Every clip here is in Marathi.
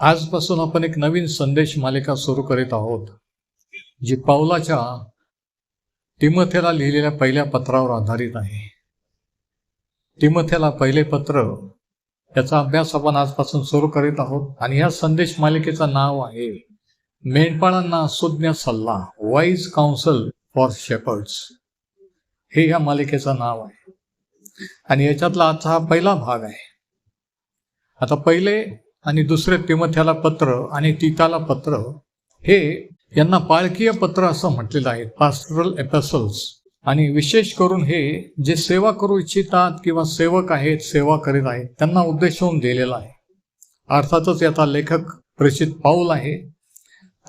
आजपासून आपण एक नवीन संदेश मालिका सुरू करीत आहोत जी पावलाच्या तिमथेला लिहिलेल्या पहिल्या पत्रावर आधारित आहे. तिमथेला पहिले पत्र याचा अभ्यास आपण आजपासून सुरू करीत आहोत आणि या संदेश मालिकेचं नाव आहे मेंढपाळांना सुज्ञ सल्ला वाईज काउन्सिल फॉर शेपर्ड्स हे या मालिकेचं नाव आहे. आणि याच्यातला आजचा हा पहिला भाग आहे. आता पहिले आणि दुसरे तिमथ्याला पत्र आणि तिताला पत्र हे यांना पाळकीय पत्र असं म्हटलेलं आहे पास्टरल एपेसल्स आणि विशेष करून हे जे सेवा करू इच्छितात किंवा सेवक आहेत सेवा करीत आहेत त्यांना उद्देशून दिलेला आहे. अर्थातच याचा लेखक प्रसिद्ध पाऊल आहे.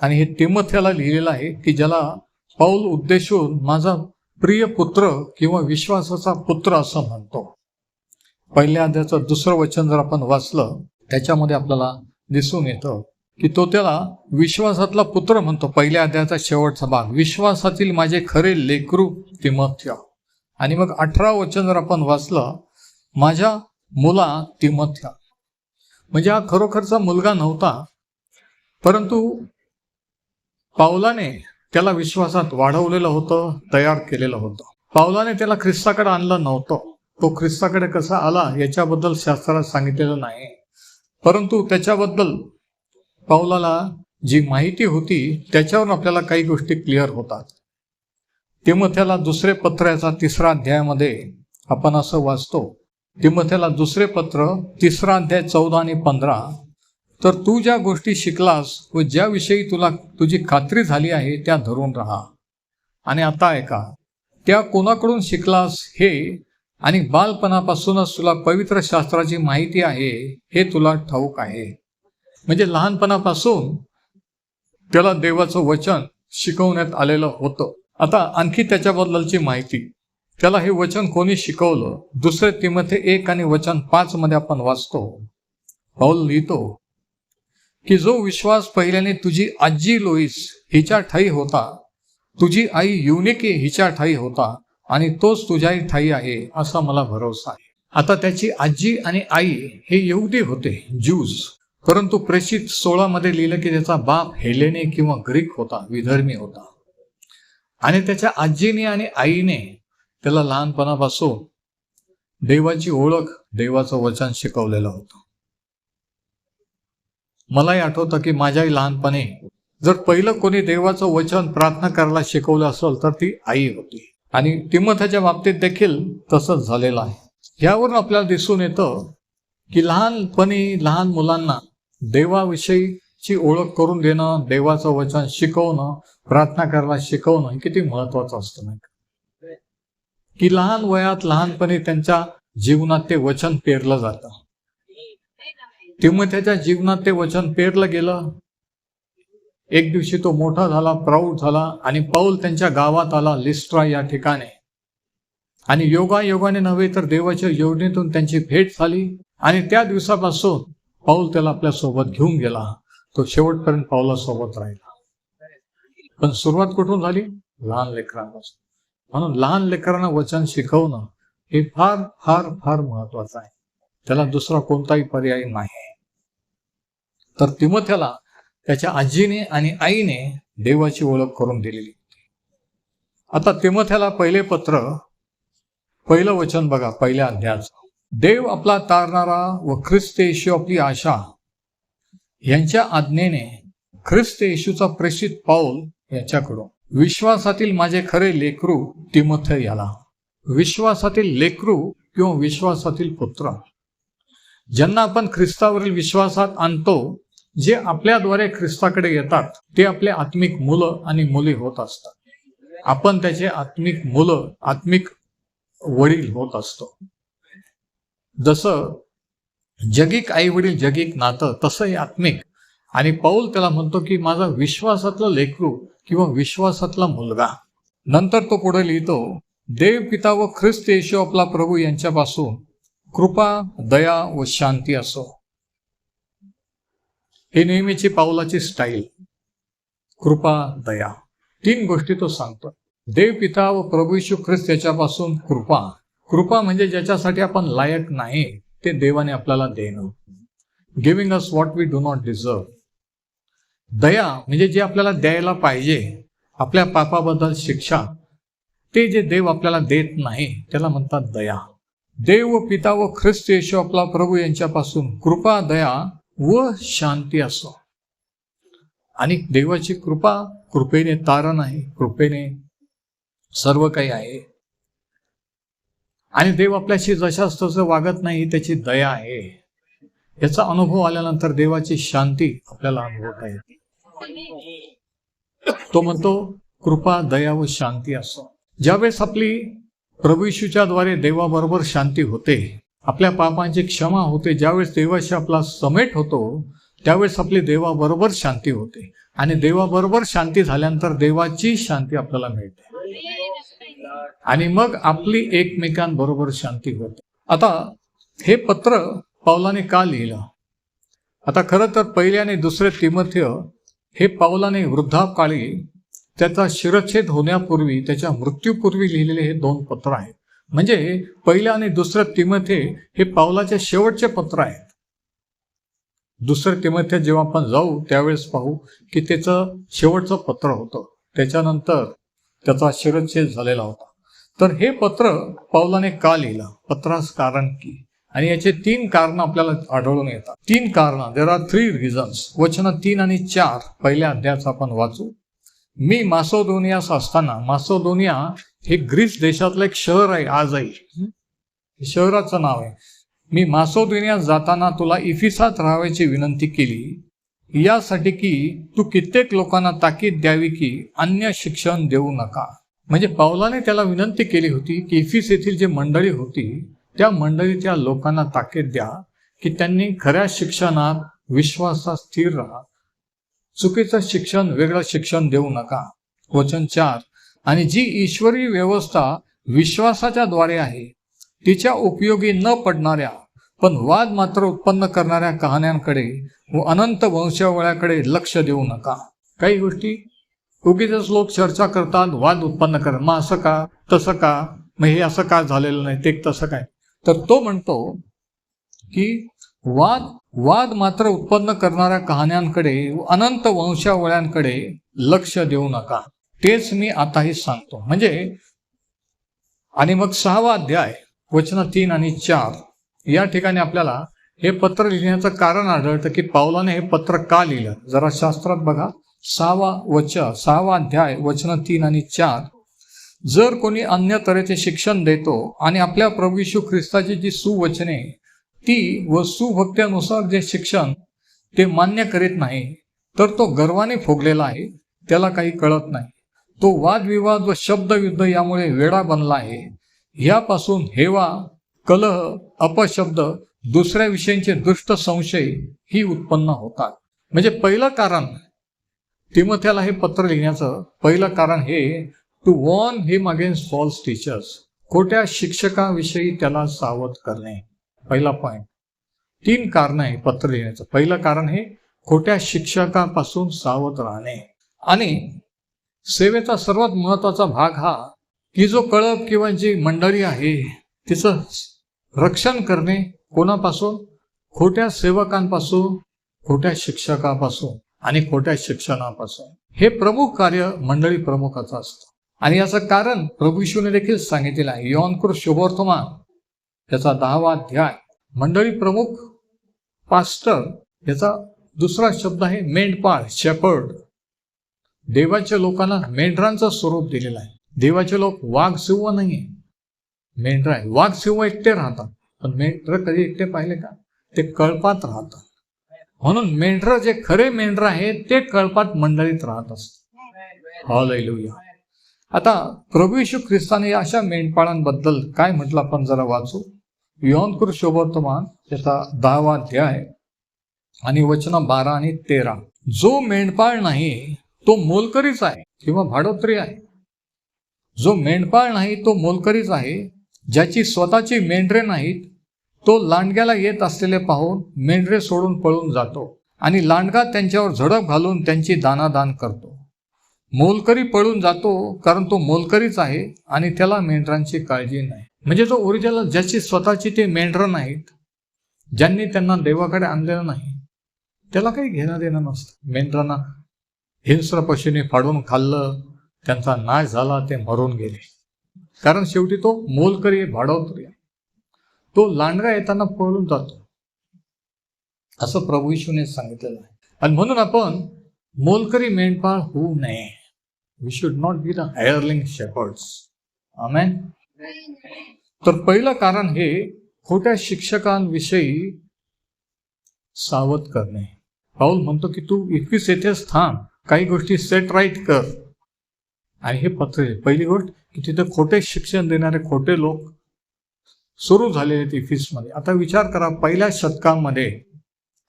आणि हे तिमथ्याला लिहिलेलं आहे की ज्याला पाऊल उद्देशून माझा प्रिय पुत्र किंवा विश्वासाचा पुत्र असं म्हणतो. पहिल्या अध्याचं दुसरं वचन जर आपण वाचलं त्याच्यामध्ये आपल्याला दिसून येतं की तो त्याला विश्वासातला पुत्र म्हणतो. पहिल्या अध्यायाचा शेवटचा भाग. विश्वासातील माझे खरे लेकरू तिमथ्य. आणि मग अठरा वचन जर आपण वाचलं माझ्या मुला तिमथ्य. म्हणजे हा खरोखरचा मुलगा नव्हता परंतु पावलाने त्याला विश्वासात वाढवलेलं होतं तयार केलेलं होतं. पावलाने त्याला ख्रिस्ताकडे आणलं नव्हतं. तो ख्रिस्ताकडे कसा आला याच्याबद्दल शास्त्रात सांगितलेलं नाही. परंतु त्याच्याबद्दल पावलाला जी माहिती होती त्याच्यावर आपल्याला काही गोष्टी क्लिअर होतात. तिमथ्याला दुसरे पत्र याचा तिसरा अध्यायामध्ये आपण असं वाचतो तिमथ्याला दुसरे पत्र तिसरा अध्याय चौदा आणि पंधरा. तर तू ज्या गोष्टी शिकलास व ज्याविषयी तुला तुझी खात्री झाली आहे त्या धरून राहा. आणि आता ऐका त्या कोणाकडून शिकलास हे आणि बालपणापासूनच तुला पवित्र शास्त्राची माहिती आहे हे तुला ठाऊक आहे. म्हणजे लहानपणापासून त्याला देवाचं वचन शिकवण्यात आलेलं होतं. आता आणखी त्याच्याबद्दलची माहिती. त्याला हे वचन कोणी शिकवलं? दुसरे तिमध्ये एक आणि वचन पाच मध्ये आपण वाचतो. पाऊल लिहितो. की जो विश्वास पहिल्याने तुझी आजी लोईस हिच्या ठाई होता तुझी आई युनिके हिच्या ठाई होता आणि तोच तुझ्याही ठाई आहे असा मला भरोसा आहे. आता त्याची आजी आणि आई हे येऊदी होते ज्यूज परंतु प्रेषित सोळा मध्ये लिहिलं की त्याचा बाप हेलेने किंवा ग्रीक होता विधर्मी होता. आणि त्याच्या आजीने आणि आईने त्याला लहानपणापासून देवाची ओळख देवाचं वचन शिकवलेलं होतं. मलाही आठवतं की माझ्याही लहानपणी जर पहिलं कोणी देवाचं वचन प्रार्थना करायला शिकवलं असेल तर ती आई होती. आणि तिमथाच्या बाबतीत देखील तसंच झालेलं आहे यावरून आपल्याला दिसून येतं की लहानपणी लहान मुलांना देवाविषयीची ओळख करून देणं देवाचं वचन शिकवणं प्रार्थना करायला शिकवणं हे किती महत्वाचं असतं नाही का? की लहान वयात लहानपणी त्यांच्या जीवनात ते वचन पेरलं जातं तिमथ्याच्या जीवनात ते वचन पेरलं गेलं एक दिवशी तो मोठा झाला प्राऊड झाला आणि पाऊल त्यांच्या गावात आला लिस्ट्रा या ठिकाणी. आणि योगा योगाने नव्हे तर देवाच्या योजनेतून त्यांची भेट झाली आणि त्या दिवसापासून पाऊल त्याला आपल्यासोबत घेऊन गेला. तो शेवटपर्यंत पाऊला सोबत राहिला. पण सुरुवात कुठून झाली? लहान लेकरांपासून. म्हणून लहान लेकरांना वचन शिकवणं हे फार फार फार महत्वाचं आहे. त्याला दुसरा कोणताही पर्याय नाही. तर तिमथ्याला त्याच्या आजीने आणि आईने देवाची ओळख करून दिलेली. होती आता तिमथ्याला पहिले पत्र पहिलं वचन बघा पहिल्या अध्यायाचं. देव आपला तारणारा व ख्रिस्त येशू आपली आशा. यांच्या आज्ञेने ख्रिस्त येशूचा प्रेषित पाऊल याच्याकडून. विश्वासातील माझे खरे लेकरू तिमथ याला. विश्वासातील लेकरू किंवा विश्वासातील पुत्र. ज्यांना आपण ख्रिस्तावरील विश्वासात आणतो जे आपल्याद्वारे ख्रिस्ताकडे येतात ते आपले आत्मिक मुलं आणि मुली होत असतात. आपण त्याचे आत्मिक मुलं आत्मिक वडील होत असतो. जसं जगिक आई वडील जगिक नातं तसंही आत्मिक. आणि पाऊल त्याला म्हणतो की माझा विश्वासातलं लेकरू किंवा विश्वासातला मुलगा. नंतर तो पुढे लिहितो देव पिता व ख्रिस्त येशू आपला प्रभू यांच्यापासून कृपा दया व शांती असो. ही नेहमीची पावलाची स्टाईल कृपा दया. तीन गोष्टी तो सांगतो. देव पिता व प्रभू यशू ख्रिस्त याच्यापासून कृपा. कृपा म्हणजे ज्याच्यासाठी आपण लायक नाही ते देवाने आपल्याला देणं. Giving us what we do not deserve दया म्हणजे जे आपल्याला द्यायला पाहिजे आपल्या पापाबद्दल शिक्षा. ते जे देव आपल्याला देत नाही त्याला म्हणतात दया. देव व पिता व ख्रिस्त येशू आपला प्रभू यांच्यापासून कृपा दया व शांती असो. आणि देवाची कृपा कृपेने तारण आहे कृपेने सर्व काही आहे. आणि देव आपल्याशी जशाच तसं वागत नाही त्याची दया आहे. याचा अनुभव आल्यानंतर देवाची शांती आपल्याला अनुभवता येते. तो म्हणतो कृपा दया व शांती असो. ज्यावेळेस आपली प्रभू येशूच्या द्वारे देवाबरोबर शांती होते आपल्या पापांची क्षमा होते. ज्यावेळेस देवाशी आपला समेट होतो त्यावेळेस आपली देवाबरोबर शांती होते. आणि देवाबरोबर शांती झाल्यानंतर देवाची शांती आपल्याला मिळते. आणि मग आपली एकमेकांबरोबर शांती होते. आता हे पत्र पावलाने का लिहिलं? आता खरं तर पहिले आणि दुसरे तिमथ्य हे पावलाने वृद्धाकाळी त्याचा शिरच्छेद होण्यापूर्वी त्याच्या मृत्यूपूर्वी लिहिलेले हे दोन पत्र आहेत. म्हणजे पहिलं आणि दुसरं तिमथे हे पावलाचे शेवटचे पत्र आहेत. दुसरं तिमथे जेव्हा आपण जाऊ त्यावेळेस पाहू की त्याचं शेवटचं पत्र होतं. त्याच्यानंतर त्याचा शिरच्छेद झालेला होता. तर हे पत्र पावलाने का लिहिलं? पत्रास कारण की? आणि याचे तीन कारण आपल्याला आढळून येतात. तीन कारण. देर आर थ्री रिझन्स वचन तीन आणि चार पहिल्या अध्यायाचा आपण वाचू. मी मासोदोनियास असताना मासोदोनिया हे ग्रीस देशातलं एक शहर आहे आजही. शहराचं नाव आहे. मी मासोदिन्यात जाताना तुला इफिसात राहायची विनंती केली. यासाठी की तू कित्येक लोकांना ताकीद द्यावी की अन्य शिक्षण देऊ नका. म्हणजे पावलाने त्याला विनंती केली होती की इफिस येथील जे मंडळी होती त्या मंडळीच्या लोकांना ताकीद द्या की त्यांनी खऱ्या शिक्षणात विश्वासात स्थिर राहा. चुकीचं शिक्षण वेगळं शिक्षण देऊ नका. वचन चार. आणि जी ईश्वरी व्यवस्था विश्वासाच्या द्वारे आहे तिच्या उपयोगी न पडणाऱ्या पण वाद मात्र उत्पन्न करणाऱ्या कहाण्यांकडे व अनंत वंशावळ्याकडे लक्ष देऊ नका. काही गोष्टी उगीच लोक चर्चा करतात वाद उत्पन्न कर मग असं का तसं का? मग हे असं का झालेलं नाही? ते तसं काय? तर तो म्हणतो की वाद वाद मात्र उत्पन्न करणाऱ्या कहाण्यांकडे व अनंत वंशावळ्यांकडे लक्ष देऊ नका. तेच मी आताही सांगतो. म्हणजे आणि मग सहावा अध्याय वचन तीन आणि चार या ठिकाणी आपल्याला हे पत्र लिहिण्याचं कारण आढळतं की पावलाने हे पत्र का लिहिलं? जरा शास्त्रात बघा. सहावा वच सहावा अध्याय वचन तीन आणि चार. जर कोणी अन्य तऱ्हेचे शिक्षण देतो आणि आपल्या प्रभू ख्रिस्ताची जी सुवचने ती व सुभक्त्यानुसार जे शिक्षण ते मान्य करीत नाही तर तो गर्वाने फोगलेला आहे त्याला काही कळत नाही. तो वादविवाद व शब्दयुद्ध यामुळे वेडा बनला आहे. यापासून हेवा कलह अपशब्द दुसऱ्या विषयांचे दुष्ट संशय ही उत्पन्न होतात. म्हणजे पहिलं कारण तिमथ्याला हे पत्र लिहिण्याचं पहिलं कारण हे to warn him against false teachers खोट्या शिक्षकाविषयी त्याला सावध करणे. पहिला पॉइंट तीन कारण आहे पत्र लिहिण्याचं. पहिलं कारण हे खोट्या शिक्षकापासून सावध राहणे. आणि सेवेचा सर्वात महत्त्वाचा भाग हा की जो कळप किंवा जी मंडळी आहे तिचं रक्षण करणे कोणापासून? खोट्या सेवकांपासून खोट्या शिक्षकापासून आणि खोट्या शिक्षणापासून. हे प्रमुख कार्य मंडळी प्रमुखाचं असतं. आणि याचं कारण प्रभू देखील सांगितलेलं आहे. यौनकृत शुभोर्थमान याचा दहावा अध्याय. मंडळी प्रमुख पास्टर याचा दुसरा शब्द आहे मेंढपाळ शेपर्ड. देवाच्या लोकांना मेंढरांचं स्वरूप दिलेलं आहे. देवाचे लोक वाघ सिंह नाहीये. मेंढर आहे. वाघ सिंह एकटे राहतात. पण मेंढर कधी एकटे पाहिले का? ते कळपात राहतात. म्हणून मेंढर जे खरे मेंढर आहेत ते कळपात मंडळीत राहत असतात. हॉलैलुया आता प्रभू यशू ख्रिस्ताने अशा मेंढपाळांबद्दल काय म्हटलं आपण जरा वाचू? योनकुर शोभवर्तमान त्याचा दहावा अध्याय. आणि वचन बारा आणि तेरा. जो मेंढपाळ नाही तो मोलकरीच आहे किंवा भाडोत्री आहे. जो मेंढपाळ नाही तो मोलकरीच आहे. ज्याची स्वतःची मेंढरे नाहीत तो लांडग्याला येत असलेले पाहून मेंढरे सोडून पळून जातो आणि लांडगा त्यांच्यावर झडप घालून त्यांची दानादान करतो. मोलकरी पळून जातो कारण तो मोलकरीच आहे आणि त्याला मेंढरांची काळजी नाही. म्हणजे जो ओरिजिनल ज्याची स्वतःची ते मेंढरं नाहीत ज्यांनी त्यांना देवाकडे आणलेलं नाही त्याला काही घेणं देणं नसतं. मेंढरांना हिंस्र पशुने फाडून खाल्लं त्यांचा नाश झाला ते मरून गेले. कारण शेवटी तो मोलकरी भाडवतो तो लांडगा येताना पळून जातो. असं प्रभू येशूने सांगितलेलं आहे. आणि म्हणून आपण मोलकरी मेंढपाळ होऊ नये. We should not be the hireling shepherds amen तर पहिलं कारण हे खोट्या शिक्षकांविषयी सावध करणे. पाऊल म्हणतो की तू एकवीस येथेच थांब काही गोष्टी सेट राईट कर. आणि हे पत्र पहिली गोष्ट की तिथे खोटे शिक्षण देणारे खोटे लोक सुरू झालेले ते फीसमध्ये आता विचार करा पहिल्या शतकामध्ये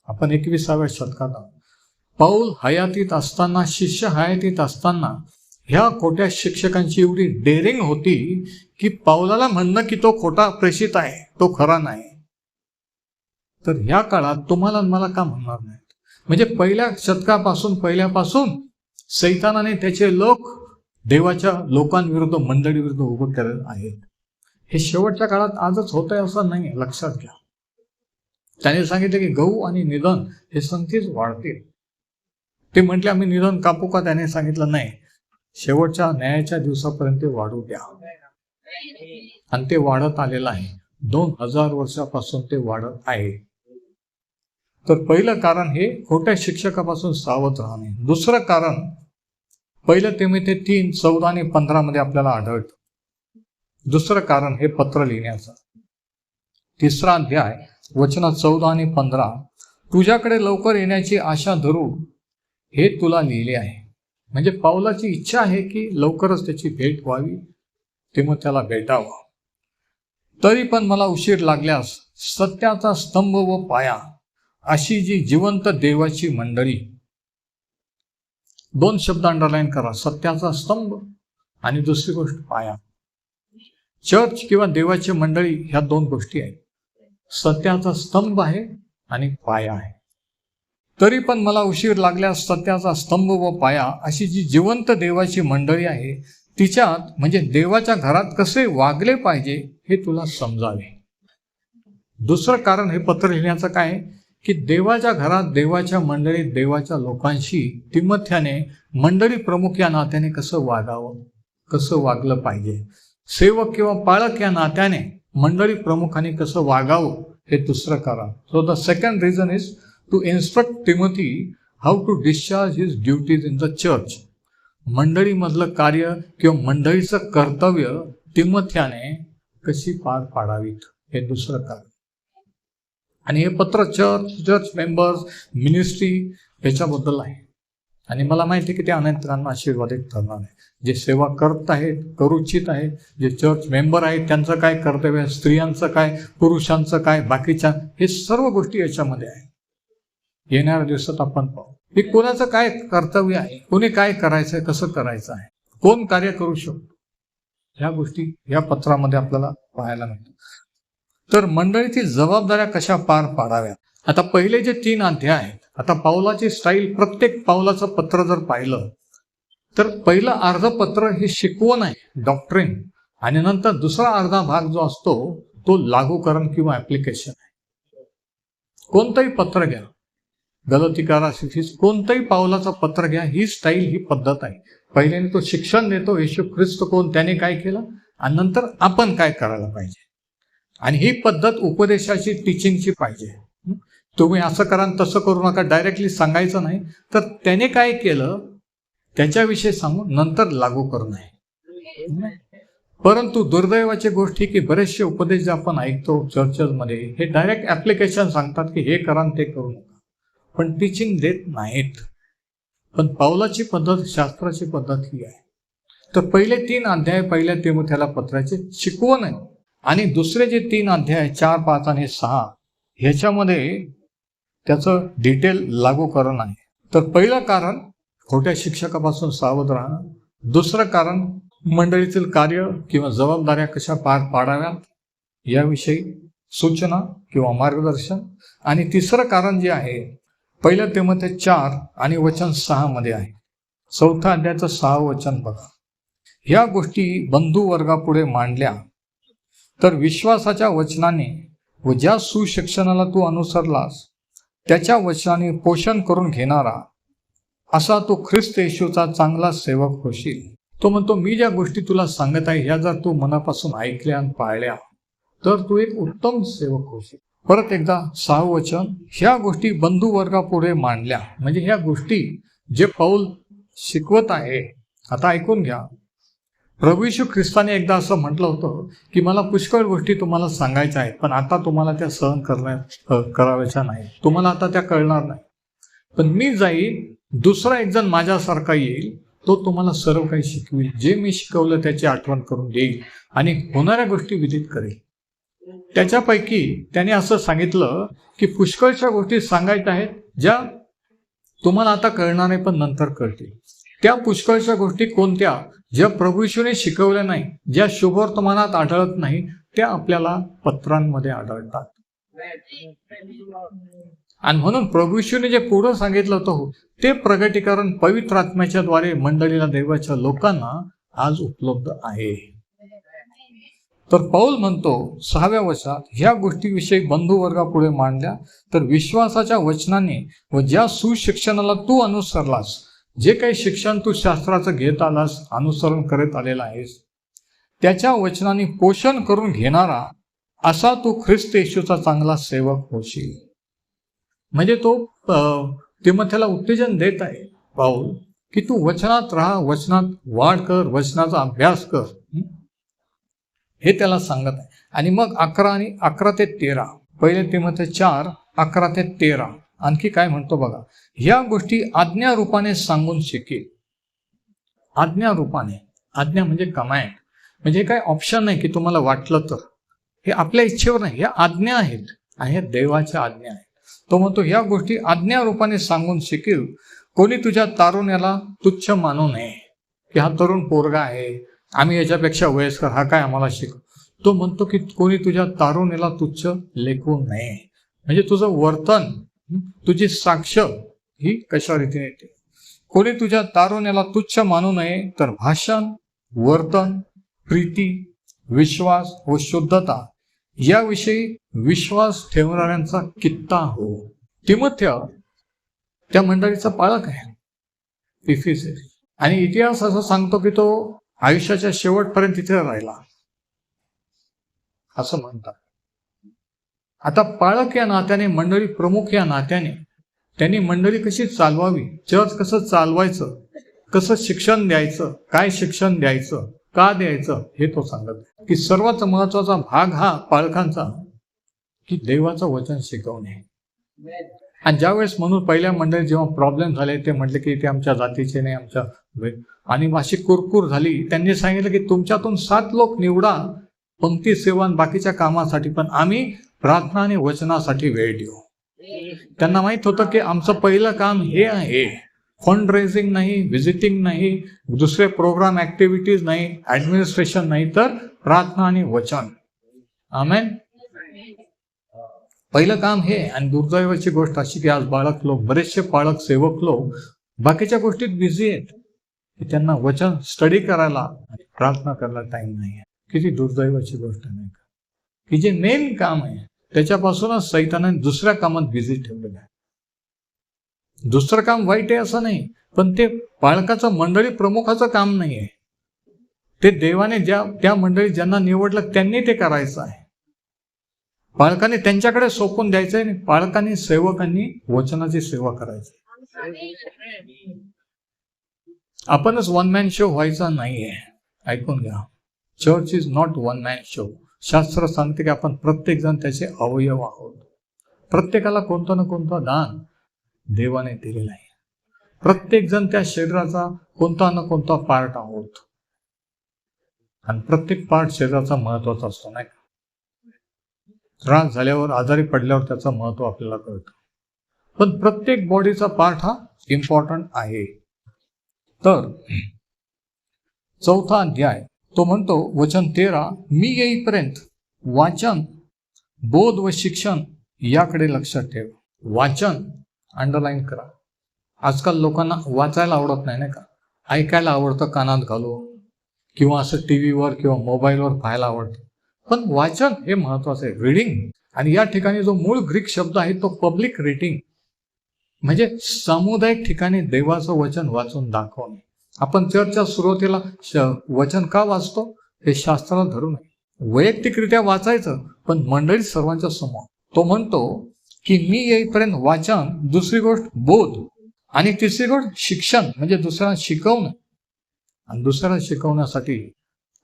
आपण एकविसाव्या शतकात आहोत. पाऊल हयातीत असताना शिष्य हयातीत असताना ह्या खोट्या शिक्षकांची एवढी डेअरिंग होती की पाऊलाला म्हणणं की तो खोटा प्रेषित आहे तो खरा नाही. तर ह्या काळात तुम्हाला मला का म्हणणार नाही? म्हणजे पहिल्या शतकापासून पहिल्यापासून सैतानाने त्याचे लोक देवाच्या लोकांविरुद्ध मंडळीविरुद्ध उभं करत आहेत हे शेवटच्या काळात आजच होत आहे असं नाही लक्षात घ्या. त्याने सांगितलं की गहू आणि निधन हे संगतीच वाढतील. ते म्हटले आम्ही निधन कापू का? त्याने सांगितलं नाही. शेवटच्या न्यायाच्या दिवसापर्यंत ते वाढू द्या. आणि ते वाढत आलेलं आहे. दोन हजार वर्षापासून ते वाढत आहे. तर पहिलं कारण हे खोट्या शिक्षकापासून सावध राहणे. दुसरं कारण पहिलं ते मी ते तीन चौदा आणि पंधरामध्ये आपल्याला आढळतं. दुसरं कारण हे पत्र लिहिण्याचं. तिसरा अध्याय वचन चौदा आणि पंधरा तुझ्याकडे लवकर येण्याची आशा धरू हे तुला लिहिले आहे. म्हणजे पावलाची इच्छा आहे की लवकरच त्याची भेट व्हावी ते मग त्याला भेटावं. तरी पण मला उशीर लागल्यास सत्याचा स्तंभ व पाया अशी जी जिवंत देवाची मंडळी दोन शब्द अंडरलाईन करा सत्याचा स्तंभ आणि दुसरी गोष्ट पाया. चर्च किंवा देवाची मंडळी ह्या दोन गोष्टी आहेत. सत्याचा स्तंभ आहे आणि पाया आहे. तरी पण मला उशीर लागल्यास सत्याचा स्तंभ व पाया अशी जी जिवंत देवाची मंडळी आहे तिच्यात म्हणजे देवाच्या घरात कसे वागले पाहिजे हे तुला समजावे. दुसरं कारण हे पत्र लिहिण्याचं काय आहे? की देवाच्या घरात देवाच्या मंडळीत देवाच्या लोकांशी तिमथ्याने मंडळी प्रमुख या नात्याने कसं वागावं? कसं वागलं पाहिजे? सेवक किंवा पाळक या नात्याने मंडळी प्रमुखाने कसं वागावं हे दुसरं कारण so the second reason is to instruct Timothy how to discharge his duties in the church मंडळीमधलं कार्य किंवा मंडळीचं कर्तव्य तिमथ्याने कशी पार पाडावीत? हे दुसरं कारण आणि हे पत्र चर्च चर्च मेंबर्स मिनिस्ट्री याच्याबद्दल आहे. आणि मला माहिती आहे की ते अनेकांना आशीर्वादित ठरणार आहे. जे सेवा करत आहेत करू इच्छित आहेत जे चर्च मेंबर आहेत त्यांचं काय कर्तव्य आहे स्त्रियांचं काय पुरुषांचं काय बाकीच्या हे सर्व गोष्टी याच्यामध्ये आहे येणाऱ्या दिवसात आपण पाहू. हे कोणाचं काय कर्तव्य आहे? कोणी काय करायचं आहे कसं करायचं आहे? कोण कार्य करू शकतो? ह्या गोष्टी या पत्रामध्ये आपल्याला पाहायला मिळतात. तर मंडळीतील जबाबदाऱ्या कशा पार पाडाव्यात? आता पहिले जे तीन अध्याय आहेत आता पावलाची स्टाईल प्रत्येक पावलाचं पत्र जर पाहिलं तर पहिलं अर्ध पत्र हे शिकवण आहे डॉक्ट्रिन आणि नंतर दुसरा अर्धा भाग जो असतो तो लागूकरण किंवा ऍप्लिकेशन आहे. कोणतंही पत्र घ्या. गलतिकारा कोणतंही पावलाचं पत्र घ्या ही स्टाईल ही पद्धत आहे. पहिल्याने तो शिक्षण देतो येशू ख्रिस्त कोण त्याने काय केलं? आणि नंतर आपण काय करायला पाहिजे? आणि ही पद्धत उपदेशाची टीचिंगची पाहिजे. तुम्ही असं करा तसं करू नका डायरेक्टली सांगायचं नाही. तर त्याने काय केलं? त्याच्याविषयी सांगून नंतर लागू करू नये. परंतु दुर्दैवाची गोष्ट ही की बरेचसे उपदेश जे आपण ऐकतो चर्चेसमध्ये हे डायरेक्ट ऍप्लिकेशन सांगतात की हे करा ते करू नका. पण टीचिंग देत नाहीत. पण पावलाची पद्धत शास्त्राची पद्धत ही आहे. तर पहिले तीन अध्याय पहिल्या त्याला पत्राचे शिकवण. आहे आणि दुसरे जे तीन अध्याय चार पाच आणि सहा ह्याच्यामध्ये त्याचं डिटेल लागू करण आहे. तर पहिलं कारण खोट्या शिक्षकापासून सावध राहणं. दुसरं कारण मंडळीतील कार्य किंवा जबाबदाऱ्या कशा पार पाडाव्यात याविषयी सूचना किंवा मार्गदर्शन. आणि तिसरं कारण जे आहे पहिलं ते मध्ये चार आणि वचन सहा मध्ये आहे. चौथ्या अध्यायाचं सहा वचन बघा. ह्या गोष्टी बंधू वर्गापुढे मांडल्या. तर विश्वासाच्या वचनाने व ज्या सुशिक्षणाला तू अनुसरलास त्याच्या वचनाने पोषण करून घेणारा असा तो ख्रिस्त येशूचा चांगला सेवक होशील. तो म्हणतो मी ज्या गोष्टी तुला सांगत आहे ह्या जर तू मनापासून ऐकल्या आणि पाळल्या तर तू एक उत्तम सेवक होशील. परत एकदा सहा वचन ह्या गोष्टी बंधू वर्गापुढे मांडल्या. म्हणजे ह्या गोष्टी जे पाऊल शिकवत आहे आता ऐकून घ्या. प्रभू यशू ख्रिस्ताने एकदा असं म्हटलं होतं की मला पुष्कळ गोष्टी तुम्हाला सांगायच्या आहेत पण आता तुम्हाला त्या सहन करण्या कराव्याच्या नाही तुम्हाला आता त्या कळणार नाही. पण मी जाईल दुसरा एक जण माझ्यासारखा येईल तो तुम्हाला सर्व काही शिकवेल. जे मी शिकवलं त्याची आठवण करून देईल आणि होणाऱ्या गोष्टी विदित करेल. त्याच्यापैकी त्याने असं सांगितलं की पुष्कळच्या गोष्टी सांगायच्या आहेत ज्या तुम्हाला आता कळणार नाही पण नंतर कळतील. त्या पुष्कळशा गोष्टी कोणत्या ज्या प्रभू शिकवल्या नाही ज्या शुभवर्तमानात आढळत नाही त्या आपल्याला पत्रांमध्ये आढळतात. आणि म्हणून प्रभू जे पुढं सांगितलं होतं ते प्रगटीकरण पवित्र आत्म्याच्या द्वारे मंडळीला देवाच्या लोकांना आज उपलब्ध आहे. तर पाऊल म्हणतो सहाव्या वर्षात ह्या गोष्टीविषयी बंधुवर्गापुढे मांडल्या तर विश्वासाच्या वचनाने व ज्या सुशिक्षणाला तू अनुसरलास जे काही शिक्षण तू शास्त्राचं घेत आलास अनुसरण करत आलेला आहेस त्याच्या वचनाने पोषण करून घेणारा असा तू ख्रिस्त येशूचा चांगला सेवक होशील. म्हणजे तो तिमथ्याला उत्तेजन देत आहे पाऊल की तू वचनात राहा वचनात वाढ कर वचनाचा अभ्यास कर. हे? त्याला सांगत आहे. आणि मग अकरा आणि अकरा ते तेरा पहिले तिमथे चार अकरा ते तेरा. आणखी काय म्हणतो बघा? ह्या गोष्टी आज्ञा रूपाने सांगून शिकेल. आज्ञा रूपाने आज्ञा म्हणजे कमांड म्हणजे काय ऑप्शन नाही की तुम्हाला वाटलं तर. हे आपल्या इच्छेवर नाही ह्या आज्ञा आहेत. आणि ह्या देवाच्या आज्ञा आहेत. तो म्हणतो ह्या गोष्टी आज्ञा रूपाने सांगून शिकेल. कोणी तुझ्या तारुण्याला तुच्छ मानू नये. की हा तरुण पोरगा आहे. आम्ही याच्यापेक्षा वयस्कर हा काय आम्हाला शिक तो म्हणतो की कोणी तुझ्या तारुण्याला तुच्छ लेखू नये. म्हणजे तुझं वर्तन तुझी साक्ष ही कशा रीतीने येते? कोणी तुझ्या तारुण्याला तुच्छ मानू नये तर भाषण वर्तन प्रीती विश्वास व शुद्धता याविषयी विश्वास ठेवणाऱ्यांचा कित्ता हो. तिमथ्य त्या मंडळीचा पालक आहे. इफिसे आणि इतिहास असं सांगतो की तो आयुष्याच्या शेवटपर्यंत तिथे राहिला. असं म्हणतात. आता पाळक या नात्याने मंडळी प्रमुख या नात्याने त्यांनी मंडळी कशी चालवावी? चर्च कसं चालवायचं? कसं शिक्षण द्यायचं? काय शिक्षण द्यायचं? का द्यायचं? हे तो सांगत की सर्वात महत्त्वाचा भाग हा पालकांचा की देवाचं वचन शिकवणे. आणि ज्यावेळेस म्हणून पहिल्या मंडळी जेव्हा प्रॉब्लेम झाले ते म्हटले की ते आमच्या जातीचे नाही आमच्या आणि अशी कुरकुर झाली. त्यांनी सांगितलं की तुमच्यातून सात लोक निवडा पंक्ती सेवा बाकीच्या कामासाठी पण आम्ही प्रार्थना आणि वचनासाठी वेळ देऊ. त्यांना माहीत होतं की आमचं पहिलं काम हे आहे. फंड रेझिंग नाही व्हिजिटिंग नाही दुसरे प्रोग्राम ऍक्टिव्हिटीज नाही ऍडमिनिस्ट्रेशन नाही तर प्रार्थना आणि वचन. आमेन पहिलं काम हे आणि दुर्दैवाची गोष्ट अशी की आज बालक लोक बरेचसे पालक सेवक लोक बाकीच्या गोष्टीत बिझी आहेत. की त्यांना वचन स्टडी करायला आणि प्रार्थना करायला टाइम नाही आहे. किती दुर्दैवाची गोष्ट नाही का? की जे मेन काम आहे त्याच्यापासूनच सैतानाने दुसऱ्या कामात बिझी ठेवलेलं आहे. दुसरं काम वाईट आहे असं नाही पण ते पालकाचं मंडळी प्रमुखाचं काम नाही आहे. ते देवाने ज्या त्या मंडळी ज्यांना निवडलं त्यांनी ते करायचं आहे. पालकांनी त्यांच्याकडे सोपून द्यायचं आणि पालकांनी सेवकांनी वचनाची सेवा करायची आपणच वन मॅन शो व्हायचा नाहीये. ऐकून घ्या. Church is not one man show शास्त्र सांगते की आपण प्रत्येक जण त्याचे अवयव आहोत. प्रत्येकाला कोणता ना कोणता दान देवाने दिलेला आहे. प्रत्येक जण त्या शरीराचा कोणता ना कोणता पार्ट आहोत. आणि प्रत्येक पार्ट शरीराचा महत्त्वाचा असतो नाही का? त्रास झाल्यावर आजारी पडल्यावर त्याचं महत्त्व आपल्याला कळतं. पण प्रत्येक बॉडीचा पार्ट हा इम्पॉर्टंट आहे. तर चौथा अध्याय. तो म्हणतो वचन तेरा मी येईपर्यंत वाचन बोध व शिक्षण याकडे लक्षात ठेव. वाचन अंडरलाईन करा. आजकाल लोकांना वाचायला आवडत नाही नाही का? ऐकायला आवडतं कानात घालून. किंवा असं टी व्हीवर किंवा मोबाईलवर पाहायला आवडतं. पण वाचन हे महत्वाचं आहे. रिडिंग आणि या ठिकाणी जो मूळ ग्रीक शब्द आहे तो पब्लिक रिडिंग म्हणजे सामुदायिक ठिकाणी देवाचं वचन वाचून दाखवणे. आपण चर्चच्या सुरुवातीला वचन का वाचतो हे शास्त्राला धरून वैयक्तिकरित्या वाचायचं पण मंडळी सर्वांच्या समोर. तो म्हणतो की मी येईपर्यंत वाचन दुसरी गोष्ट बोध आणि तिसरी गोष्ट शिक्षण म्हणजे दुसऱ्या शिकवणं. आणि दुसऱ्याला शिकवण्यासाठी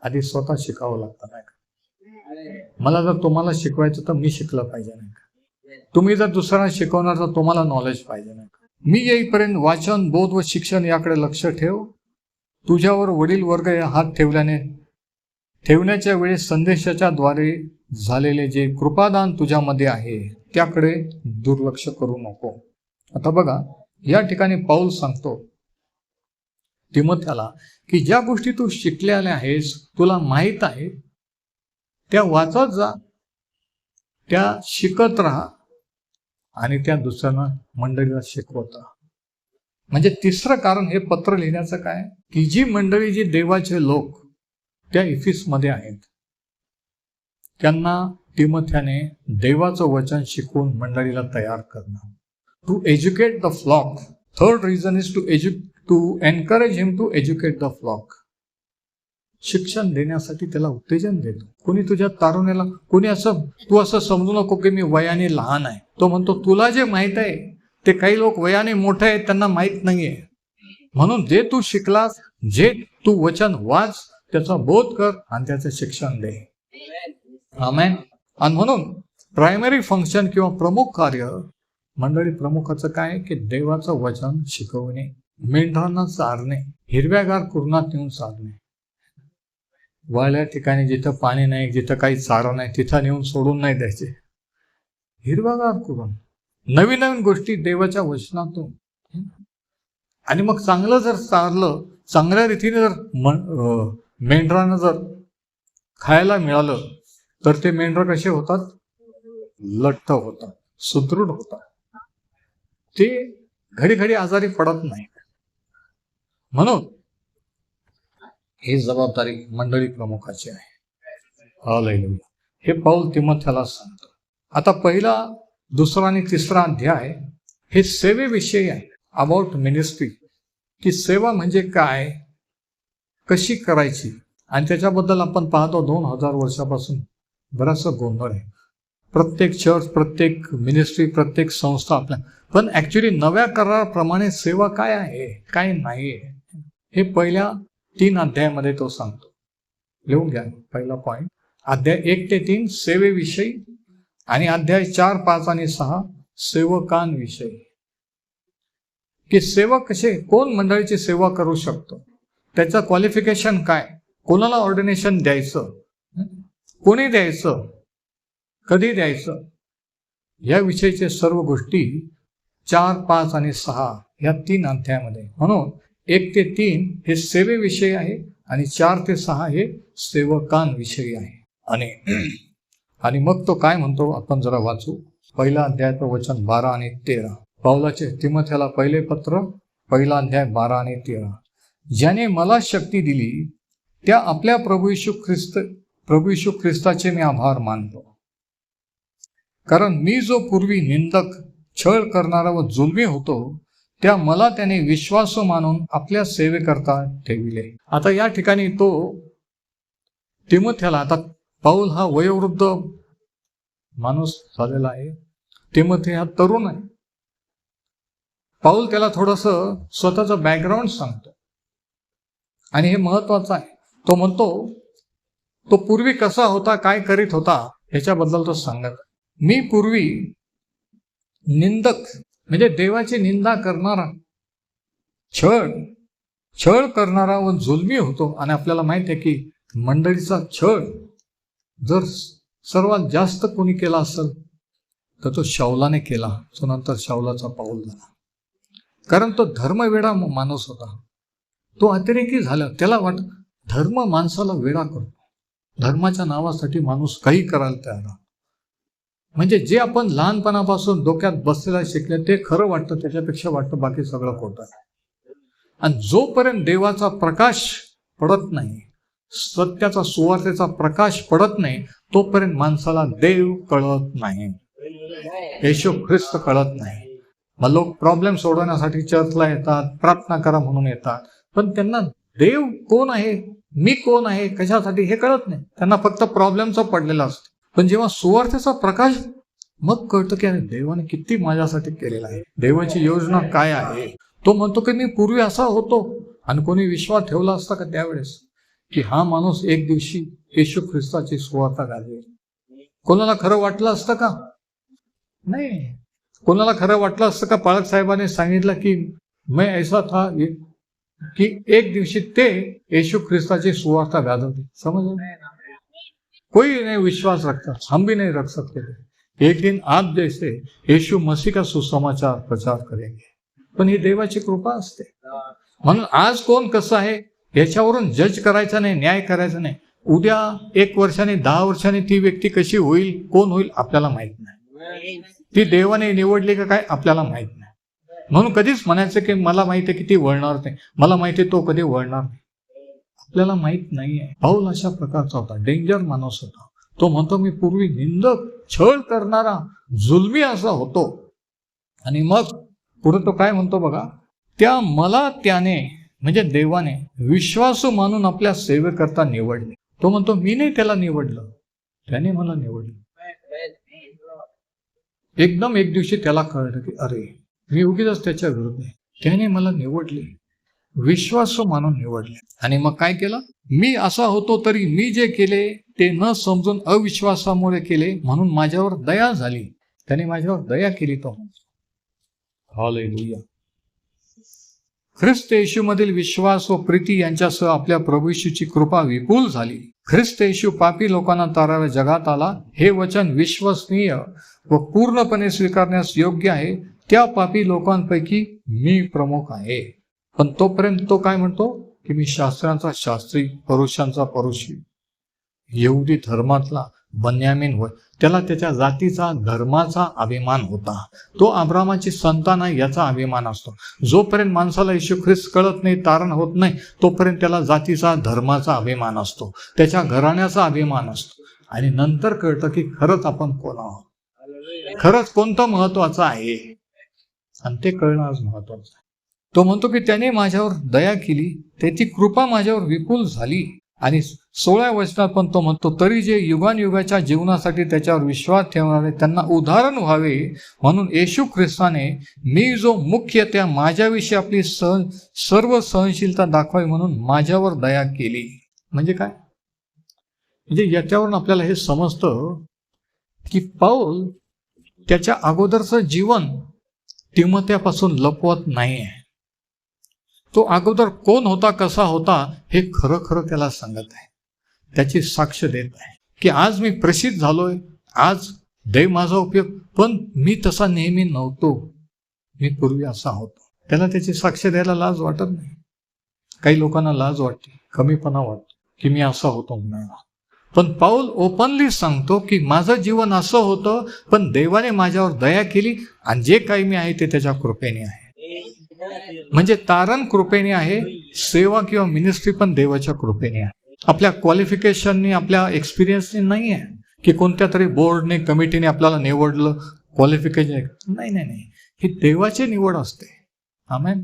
आधी स्वतः शिकावं लागतं नाही का? मला जर तुम्हाला शिकवायचं तर मी शिकलं पाहिजे नाही का? तुम्ही जर दुसऱ्यांना शिकवणार तर तुम्हाला नॉलेज पाहिजे नाही का? मी येईपर्यंत वाचन बोध व शिक्षण याकडे लक्ष ठेव. तुझ्यावर वडील वर्ग या हात ठेवल्याने ठेवण्याच्या वेळी संदेशाच्या द्वारे झालेले जे कृपादान तुझ्यामध्ये आहे त्याकडे दुर्लक्ष करू नको. आता बघा या ठिकाणी पाऊल सांगतो तिमथ्याला की ज्या गोष्टी तू शिकलेल्या आहेस तुला माहीत आहे त्या वाचत जा त्या शिकत राहा आणि त्या दुसऱ्यांना मंडळीला शिकवत. राहा म्हणजे तिसरं कारण हे पत्र लिहिण्याचं काय? की जी मंडळी जी देवाचे लोक त्या इफिसमध्ये आहेत त्यांना तिमथ्याने देवाचं वचन शिकवून मंडळीला तयार करणं. To educate the flock third reason is to edu to encourage him to educate the flock शिक्षण देण्यासाठी त्याला उत्तेजन देतो. कोणी तुझ्या तारुण्याला कोणी असं तू असं समजू नको की मी वयाने लहान आहे. तो म्हणतो तुला जे माहीत आहे ते काही लोक वयाने मोठे आहेत त्यांना माहीत नाहीये. म्हणून जे तू शिकलास जे तू वचन वाच त्याचा बोध कर आणि त्याचं शिक्षण दे. आमेन. आणि म्हणून प्रायमरी फंक्शन किंवा प्रमुख कार्य मंडळी प्रमुखाचं काय आहे? की देवाचं वचन शिकवणे मेंढरांना चारणे हिरव्यागार कुरणात नेऊन चारणे वाळल्या ठिकाणी जिथं पाणी नाही जिथं काही चारा नाही तिथं नेऊन सोडून नाही द्यायचे. हिरवागार कुरण. नवीन नवीन गोष्टी देवाच्या वचनातून. आणि मग चांगलं जर चाललं चांगल्या रीतीने जर मेंढरांना जर खायला मिळालं तर ते मेंढर कसे होतात? लठ्ठ होतात सुदृढ होतात. ते घडी घडी आजारी पडत नाहीत म्हणून ही जबाबदारी मंडळी प्रमुखाची आहे. हे पाऊल तिमथ्याला सांगतो. आता पहिला दुसरा आणि तिसरा अध्याय हे सेवेविषयी आहे. अबाउट मिनिस्ट्री की सेवा म्हणजे काय? कशी करायची? आणि त्याच्याबद्दल आपण पाहतो दोन हजार वर्षापासून बराचसा गोंधळ आहे. प्रत्येक चर्च प्रत्येक मिनिस्ट्री प्रत्येक संस्था आपल्या पण ऍक्च्युली नव्या कराराप्रमाणे सेवा काय आहे? काय नाही आहे हे पहिल्या तीन अध्यायामध्ये तो सांगतो. लिहून घ्या. पहिला पॉईंट अध्याय एक ते तीन सेवेविषयी आणि अध्याय चार पाच आणि सहा सेवकांविषयी. की सेवक कसे कोण मंडळीची सेवा करू शकतो? त्याचं क्वालिफिकेशन काय? कोणाला ऑर्डिनेशन द्यायचं? कोणी द्यायचं? कधी द्यायचं? या विषयीचे सर्व गोष्टी चार पाच आणि सहा या तीन अध्यायामध्ये. म्हणून एक ते तीन हे सेवेविषयी आहे आणि चार ते सहा हे सेवकांविषयी आहे. आणि आणि मग तो काय म्हणतो? आपण जरा वाचू. पहिला अध्यायाचं वचन बारा आणि तेरा. पावलाचे तिमथ्याला पहिले पत्र पहिला अध्याय बारा आणि तेरा. ज्याने मला शक्ती दिली त्या आपल्या प्रभू येशू ख्रिस्त प्रभू येशू ख्रिस्ताचे मी आभार मानतो. कारण मी जो पूर्वी निंदक छळ करणारा व जुलमी होतो त्या मला त्याने विश्वास मानून आपल्या सेवेकरता ठेविले. आता या ठिकाणी तो तिमथ्याला आता पाऊल हा वयोवृद्ध माणूस झालेला आहे. तिमथे हा तरुण आहे. पाऊल त्याला थोडस स्वतःचं बॅकग्राऊंड सांगतो. आणि हे महत्वाचं आहे. तो म्हणतो तो पूर्वी कसा होता काय करीत होता ह्याच्याबद्दल तो सांगत मी पूर्वी निंदक म्हणजे देवाची निंदा करणारा छळ छळ करणारा व जुलमी होतो. आणि आपल्याला माहीत आहे की मंडळीचा छळ जर सर्वात जास्त कोणी केला असेल तर तो शावलाने केला. तो नंतर शावलाचा पाऊल झाला. कारण तो धर्मवेडा माणूस होता. तो अतिरेकी झाला. त्याला वाट धर्म माणसाला वेडा करतो. धर्माच्या नावासाठी माणूस काही करायला तयार म्हणजे जे आपण लहानपणापासून डोक्यात बसलेला शिकले ते खरं वाटतं त्याच्यापेक्षा वाटतं बाकी सगळं खोटं आहे. आणि जोपर्यंत देवाचा प्रकाश पडत नाही सत्याचा सुवार्थेचा प्रकाश पडत नाही तोपर्यंत माणसाला देव कळत नाही. येशू ख्रिस्त कळत नाही. मग लोक प्रॉब्लेम सोडवण्यासाठी चर्चला येतात प्रार्थना करा म्हणून येतात. पण त्यांना देव कोण आहे? मी कोण आहे? कशासाठी? हे कळत नाही. त्यांना फक्त प्रॉब्लेमचं पडलेलं असतं. पण जेव्हा सुवार्थेचा प्रकाश मग कळतं की अरे देवाने किती माझ्यासाठी केलेलं आहे. देवाची योजना काय आहे? तो म्हणतो की मी पूर्वी असा होतो. आणि कोणी विश्वास ठेवला असता का त्यावेळेस? की हा माणूस एक दिवशी येशू ख्रिस्ताची सुवार्ता गाजवेल. कोणाला खरं वाटलं असतं का? नाही. कोणाला खरं वाटलं असतं का? पालक साहेबांनी सांगितलं की मैं ऐसा था की एक दिवशी ते येशू ख्रिस्ताची सुवार्ता गाजवते समजलं? कोई नहीं विश्वास रखता. हम भी नहीं रख सकते थे. एक दिन आप जैसे येशु मसीह का सुसमाचार प्रचार करेंगे. पण ही देवाची कृपा असते. म्हणून आज कोण कसं आहे? याच्यावरून जज करायचा नाही न्याय करायचा नाही. उद्या एक वर्षाने दहा वर्षाने ती व्यक्ती कशी होईल कोण होईल आपल्याला माहीत नाही. ती देवाने निवडली का काय आपल्याला माहीत नाही. म्हणून कधीच म्हणायचं की मला माहिती आहे की ती वळणार नाही. मला माहिती आहे तो कधी वळणार नाही. आपल्याला माहीत नाहीये. पाऊल अशा प्रकारचा होता. डेंजर माणूस होता. तो म्हणतो मी पूर्वी निंदक छळ करणारा जुलमी असा होतो. आणि मग पुढे तो काय म्हणतो बघा त्या मला त्याने म्हणजे देवाने विश्वासू मानून आपल्या सेवेकरता निवडले. तो म्हणतो मी नाही त्याला निवडलं. त्याने मला निवडलं. एकदम एक दिवशी त्याला कळलं की अरे मी उगीच त्याच्या विरुद्ध त्याने मला निवडले. विश्वासू मानून निवडले. आणि मग काय केलं? मी असा होतो तरी मी जे केले ते न समजून अविश्वासामुळे केले म्हणून माझ्यावर दया झाली. त्याने माझ्यावर दया केली तो. हालेलुया. ख्रिस्त येशूमधील विश्वास व प्रीती यांच्यासह आपल्या प्रभूशूची कृपा विपुल झाली. ख्रिस्त येशू पापी लोकांना ताराव्या जगात आला. हे वचन विश्वसनीय व पूर्णपणे स्वीकारण्यास योग्य आहे. त्या पापी लोकांपैकी मी प्रमुख आहे. पण तोपर्यंत तो काय म्हणतो? की मी शास्त्रांचा शास्त्री परुषांचा परुषी. यहुदी धर्मातला बन्यामीन होय. त्याला त्याच्या जातीचा धर्माचा अभिमान होता. तो अब्रामाची संतान आहे याचा अभिमान असतो. जोपर्यंत माणसाला येशू ख्रिस्त कळत नाही तारण होत नाही तोपर्यंत त्याला जातीचा धर्माचा अभिमान असतो. त्याच्या घराण्याचा अभिमान असतो. आणि नंतर कळतं की खरंच आपण कोण आहोत. खरंच कोणतं महत्वाचं आहे? आणि ते कळणं आज महत्वाचं आहे. तो म्हणतो की त्याने माझ्यावर दया केली त्याची कृपा माझ्यावर विपुल झाली. आणि सोळा वचनात पण तो म्हणतो तरी जे युगानयुगाच्या जीवनासाठी त्याच्यावर विश्वास ठेवणारे त्यांना उदाहरण व्हावे. म्हणून येशू ख्रिस्ताने मी जो मुख्य त्या माझ्याविषयी आपली सहन सर्व सहनशीलता दाखवावी म्हणून माझ्यावर दया केली. म्हणजे काय? म्हणजे याच्यावरून आपल्याला हे समजतं की पाऊल त्याच्या अगोदरचं जीवन तिमत्यापासून लपवत नाही आहे तो अगोदर कोण होता कसा होता हे खरं खरं त्याला सांगत आहे. त्याची साक्ष देत आहे की आज मी प्रसिद्ध झालोय आज देव माझा उपयोग पण मी तसा नेहमी नव्हतो. मी पूर्वी असा होतो. त्याला त्याची साक्ष द्यायला लाज वाटत नाही. काही लोकांना लाज वाटते कमीपणा वाटतो की मी असा होतो म्हणून. पण पाऊल ओपनली सांगतो की माझं जीवन असं होतं पण देवाने माझ्यावर दया केली आणि जे काही मी आहे ते त्याच्या कृपेने आहे. म्हणजे तारण कृपेने आहे सेवा किंवा मिनिस्ट्री पण देवाच्या कृपेने आहे. आपल्या क्वालिफिकेशननी आपल्या एक्सपिरियन्सनी नाही आहे की कोणत्या तरी बोर्डने कमिटीने आपल्याला निवडलं क्वालिफिकेशन नाही नाही नाही. ही देवाची निवड असते. आमेन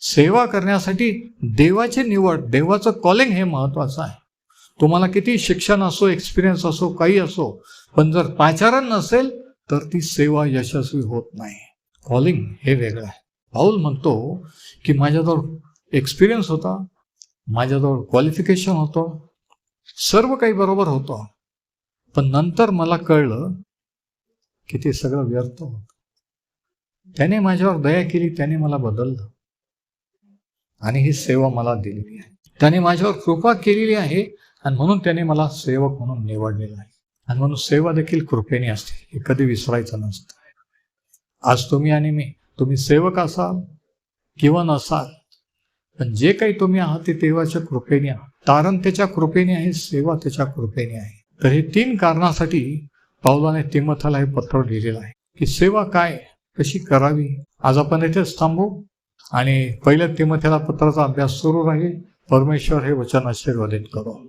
सेवा करण्यासाठी देवाची निवड देवाचं कॉलिंग हे महत्वाचं आहे. तुम्हाला किती शिक्षण असो एक्सपिरियन्स असो काही असो पण जर पाचारण नसेल तर ती सेवा यशस्वी होत नाही. कॉलिंग हे वेगळं आहे. पाऊल म्हणतो की माझ्याजवळ एक्सपिरियन्स होता माझ्याजवळ क्वालिफिकेशन होतं सर्व काही बरोबर होतं. पण नंतर मला कळलं की ते सगळं व्यर्थ होत. त्याने माझ्यावर दया केली त्याने मला बदललं. आणि ही सेवा मला दिलेली आहे. त्याने माझ्यावर कृपा केलेली आहे आणि म्हणून त्याने मला सेवक म्हणून निवडलेला आहे. आणि म्हणून सेवा देखील कृपेने असते. हे कधी विसरायचं नसतं. आज तुम्ही आणि मी तुम्ही सेवक असाल किंवा नसाल पण जे काही तुम्ही आहात ते देवाच्या कृपेने आहात. तारण त्याच्या कृपेने आहे सेवा त्याच्या कृपेने आहे. तर हे तीन कारणासाठी पावलाने तिमथाला हे पत्र लिहिलेलं आहे की सेवा काय कशी करावी? आज आपण येथेच थांबू आणि पहिल्या तिमथ्याला पत्राचा अभ्यास सुरू राहील. परमेश्वर हे वचन आशीर्वादित करू.